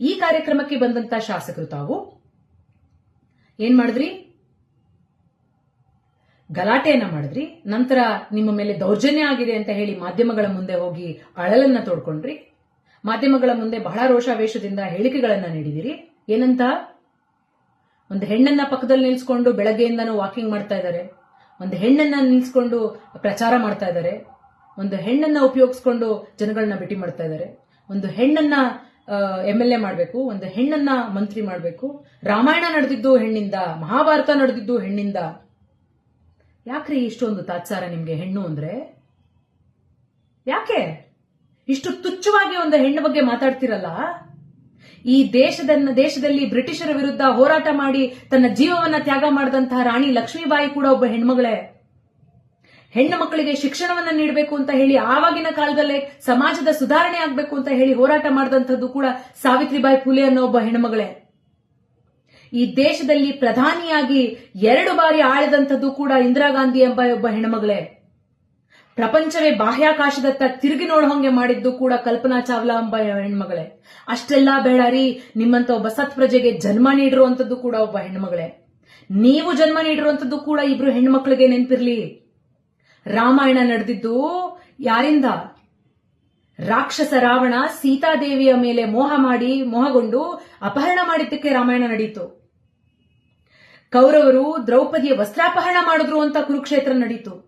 ಈ ಕಾರ್ಯಕ್ರಮಕ್ಕೆ ಬಂದಂತ ಶಾಸಕರು ತಾವು ಏನ್ ಮಾಡಿದ್ರಿ? ಗಲಾಟೆಯನ್ನ ಮಾಡಿದ್ರಿ. ನಂತರ ನಿಮ್ಮ ಮೇಲೆ ದೌರ್ಜನ್ಯ ಆಗಿದೆ ಅಂತ ಹೇಳಿ ಮಾಧ್ಯಮಗಳ ಮುಂದೆ ಹೋಗಿ ಅಳಲನ್ನ ತೋಡ್ಕೊಂಡ್ರಿ. ಮಾಧ್ಯಮಗಳ ಮುಂದೆ ಬಹಳ ರೋಷಾವೇಶದಿಂದ ಹೇಳಿಕೆಗಳನ್ನ ನೀಡಿದಿರಿ. ಏನಂತ? ಒಂದು ಹೆಣ್ಣನ್ನ ಪಕ್ಕದಲ್ಲಿ ನಿಲ್ಸ್ಕೊಂಡು ಬೆಳಗ್ಗೆಯಿಂದನೂ ವಾಕಿಂಗ್ ಮಾಡ್ತಾ ಇದ್ದಾರೆ ಒಂದು ಹೆಣ್ಣನ್ನ ನಿಲ್ಸ್ಕೊಂಡು ಪ್ರಚಾರ ಮಾಡ್ತಾ ಇದ್ದಾರೆ ಒಂದು ಹೆಣ್ಣನ್ನ ಉಪಯೋಗಿಸ್ಕೊಂಡು ಜನಗಳನ್ನ ಭೇಟಿ ಮಾಡ್ತಾ ಇದ್ದಾರೆ ಒಂದು ಹೆಣ್ಣನ್ನ ಎಂ ಎಲ್ ಎ ಮಾಡಬೇಕು, ಒಂದು ಹೆಣ್ಣನ್ನ ಮಂತ್ರಿ ಮಾಡಬೇಕು. ರಾಮಾಯಣ ನಡೆದಿದ್ದು ಹೆಣ್ಣಿಂದ, ಮಹಾಭಾರತ ನಡೆದಿದ್ದು ಹೆಣ್ಣಿಂದ. ಯಾಕ್ರಿ ಇಷ್ಟೊಂದು ತಾತ್ಸಾರ ನಿಮ್ಗೆ ಹೆಣ್ಣು ಅಂದ್ರೆ? ಯಾಕೆ? ಇಷ್ಟು ತುಚ್ಛವಾಗಿ ಒಂದು ಹೆಣ್ಣು ಬಗ್ಗೆ ಮಾತಾಡ್ತಿರಲ್ಲ? ಈ ದೇಶದ ದೇಶದಲ್ಲಿ ಬ್ರಿಟಿಷರ ವಿರುದ್ಧ ಹೋರಾಟ ಮಾಡಿ ತನ್ನ ಜೀವವನ್ನ ತ್ಯಾಗ ಮಾಡಿದಂತಹ ರಾಣಿ ಲಕ್ಷ್ಮೀಬಾಯಿ ಕೂಡ ಒಬ್ಬ ಹೆಣ್ಮಗಳೇ. ಹೆಣ್ಣು ಮಕ್ಕಳಿಗೆ ಶಿಕ್ಷಣವನ್ನ ನೀಡಬೇಕು ಅಂತ ಹೇಳಿ ಆವಾಗಿನ ಕಾಲದಲ್ಲೇ ಸಮಾಜದ ಸುಧಾರಣೆ ಆಗಬೇಕು ಅಂತ ಹೇಳಿ ಹೋರಾಟ ಮಾಡಿದಂಥದ್ದು ಕೂಡ ಸಾವಿತ್ರಿಬಾಯಿ ಫುಲೆ ಅನ್ನೋ ಒಬ್ಬ ಹೆಣ್ಮಗಳೇ ಈ ದೇಶದಲ್ಲಿ ಪ್ರಧಾನಿಯಾಗಿ ಎರಡು ಬಾರಿ ಆಳದಂಥದ್ದು ಕೂಡ ಇಂದಿರಾ ಗಾಂಧಿ ಎಂಬ ಒಬ್ಬ ಹೆಣ್ಮಗಳೇ ಪ್ರಪಂಚವೇ ಬಾಹ್ಯಾಕಾಶದತ್ತ ತಿರುಗಿ ನೋಡೋ ಹಂಗೆ ಮಾಡಿದ್ದು ಕೂಡ ಕಲ್ಪನಾ ಚಾವ್ಲಾ ಎಂಬ ಹೆಣ್ಮಗಳೇ ಅಷ್ಟೆಲ್ಲಾ ಬೇಡ ರೀ, ನಿಮ್ಮಂತ ಒಬ್ಬ ಸತ್ ಪ್ರಜೆಗೆ ಜನ್ಮ ನೀಡಿರುವಂತದ್ದು ಕೂಡ ಒಬ್ಬ ಹೆಣ್ಮಗಳೇ ನೀವು ಜನ್ಮ ನೀಡಿರುವಂತದ್ದು ಕೂಡ ಇಬ್ರು ಹೆಣ್ಮಕ್ಳಿಗೆ ನೆನ್ಪಿರ್ಲಿ. ರಾಮಾಯಣ ನಡೆದಿದ್ದು ಯಾರಿಂದ? ರಾಕ್ಷಸ ರಾವಣ ಸೀತಾದೇವಿಯ ಮೇಲೆ ಮೋಹ ಮಾಡಿ, ಮೋಹಗೊಂಡು ಅಪಹರಣ ಮಾಡಿದ್ದಕ್ಕೆ ರಾಮಾಯಣ ನಡೆಯಿತು ಕೌರವರು ದ್ರೌಪದಿಯ ವಸ್ತ್ರಾಪಹರಣ ಮಾಡಿದ್ರು ಅಂತ ಕುರುಕ್ಷೇತ್ರ ನಡೀತು.